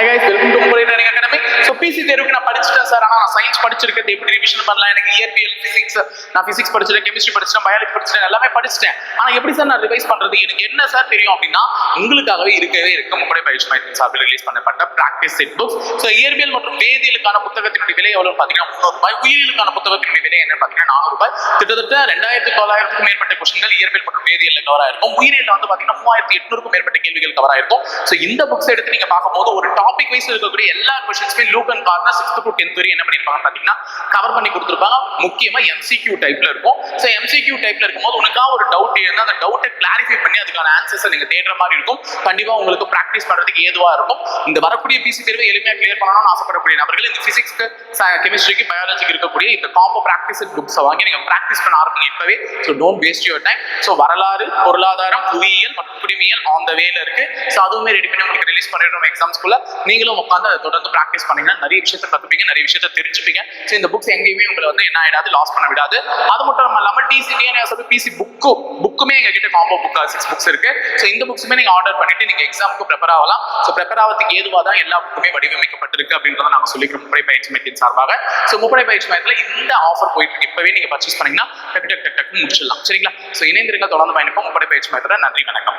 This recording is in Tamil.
ஹாய் கைஸ் வெல்கம் டு முறை அகாடமி ஸோ பிசி தேர்வுக்கு நான் படிச்சிட்டேன் சார் ஆனால் நான் சயின்ஸ் படிச்சிருக்கிறது எப்படி ரிவிஷன் பண்ணலாம்? எனக்கு இயற்பியல் பிசிக்ஸ் நான் பிசிக்ஸ் படிச்சிட்டேன் கெமிஸ்ட்ரி படிச்சிட்டேன் பயாலஜி படிச்சிட்டேன் எல்லாமே படிச்சிட்டேன். ஆனால் எப்படி சார் நான் ரிவைஸ் பண்றது? எனக்கு என்ன சார் தெரியும் அப்படின்னா உங்களுக்காகவே இருக்கவே இருக்கு முப்படை பயிற்சி மையத்தின் சார்பில் ரிலீஸ் பண்ணப்பட்ட பிராக்டிஸ் செட் புக்ஸ் ஸோ இயற்பியல் மற்றும் வேதியியலுக்கான புத்தகத்தினுடைய விலை எவ்வளவு பார்த்தீங்கன்னா முந்நூறு ரூபாய். உயிரியலுக்கான புத்தகத்தினுடைய விலை என்ன பார்த்தீங்கன்னா நானூறு ரூபாய். கிட்டத்தட்ட ரெண்டாயிரத்தி தொள்ளாயிரத்துக்கும் மேற்பட்ட கொஸ்டின்கள் இயற்பியல் மற்றும் வேதியியல் கவர் ஆயிருக்கும். உயிரியல் வந்து பார்த்தீங்கன்னா மூவாயிரத்தி எட்நூறுக்கும் மேற்பட்ட கேள்விகள் கவர் ஆயிருக்கும். ஸோ இந்த புக்ஸ் எடுத்து நீங்க பார்க்கும்போது ஒரு டாப் டாபிக் வைஸ் இருக்கக்கூடிய எல்லா கொஸ்டின்ஸுமே look and corner sixth to tenth வரையும் என்ன பண்ணிருப்பாங்க பாத்தீங்கன்னா கவர் பண்ணி கொடுத்துருப்பாங்க. முக்கியமா எம்சிக்யூ டைப்ல இருக்கும். ஸோ எம்சிக்யூ டைப்ல இருக்கும்போது உனக்கா ஒரு டவுட் இருந்தால் அந்த டவுட்டை கிளாரிஃபை பண்ணி அதுக்கான ஆன்சர்ஸை நீங்க தேடுற மாதிரி இருக்கும். கண்டிப்பா உங்களுக்கு ப்ராக்டிஸ் பண்றதுக்கு ஏதுவா இருக்கும். இந்த வரக்கூடிய பிசி தேர்வை எளிமையா கிளியர் பண்ணணும்னு ஆசைப்படக்கூடிய நபர்கள் இந்த பிசிக்ஸ்க்கு கெமிஸ்ட்ரிக்கு பயாலஜிக்கு இருக்கக்கூடிய இந்த காம்போ ப்ராக்டிஸ் புக்ஸை வாங்கி நீங்க ப்ராக்டிஸ் பண்ண ஆரம்பிங்க இப்பவே. So don't waste your time so வரலாறு பொருளாதாரம் புவியியல் மற்றும் குடிமியல் ஆன் த வேல இருக்கு. ஸோ அதுவுமே ரெடி பண்ணி உங்களுக்கு ரிலீஸ் பண்ணிடுறோம் எக்ஸாம்ஸ்க்குள்ள நீங்களும் உட்காந்து அதை தொடர்ந்து ப்ராக்டிஸ் பண்ணீங்கன்னா நிறைய விஷயத்தை கத்துப்பீங்க நிறைய விஷயத்த தெரிஞ்சுப்பீங்க. ஸோ இந்த புக்ஸ் எங்கேயுமே உங்களை வந்து என்ன ஆயிடாது லாஸ் பண்ண விடாது. அது மட்டும் இல்லாமல் டிசி டிஎன்எஸ் பிசி புக்கு புக்குமே எங்க கிட்ட காம்போ புக் சிக்ஸ் புக்ஸ் இருக்கு. ஸோ இந்த புக்ஸுமே நீங்க ஆர்டர் பண்ணிட்டு நீங்க எக்ஸாமுக்கு ப்ரிப்பேர் ஆகலாம். ஸோ ப்ரிப்பேர் ஆகிறதுக்கு ஏதுவாக தான் எல்லா புக்குமே வடிவமைக்கப்பட்டிருக்கு அப்படின்றத நாங்கள் சொல்லிக்கிறோம் முப்படை பயிற்சி மையத்தின் சார்பாக. ஸோ முப்படை பயிற்சி மையத்தில் இந்த ஆஃபர் போயிட்டு இருக்கு. இப்பவே நீங்க பர்ச்சேஸ் பண்ணீங்கன்னா டக்கு டக்கு டக்கு டக்கு முடிச்சிடலாம். சரிங்களா? ஸோ இணைந்திருங்க தொடர்ந்து பயணிப்போம். முப்படை பயிற்சி மையத்தில் நன்றி வணக்கம்.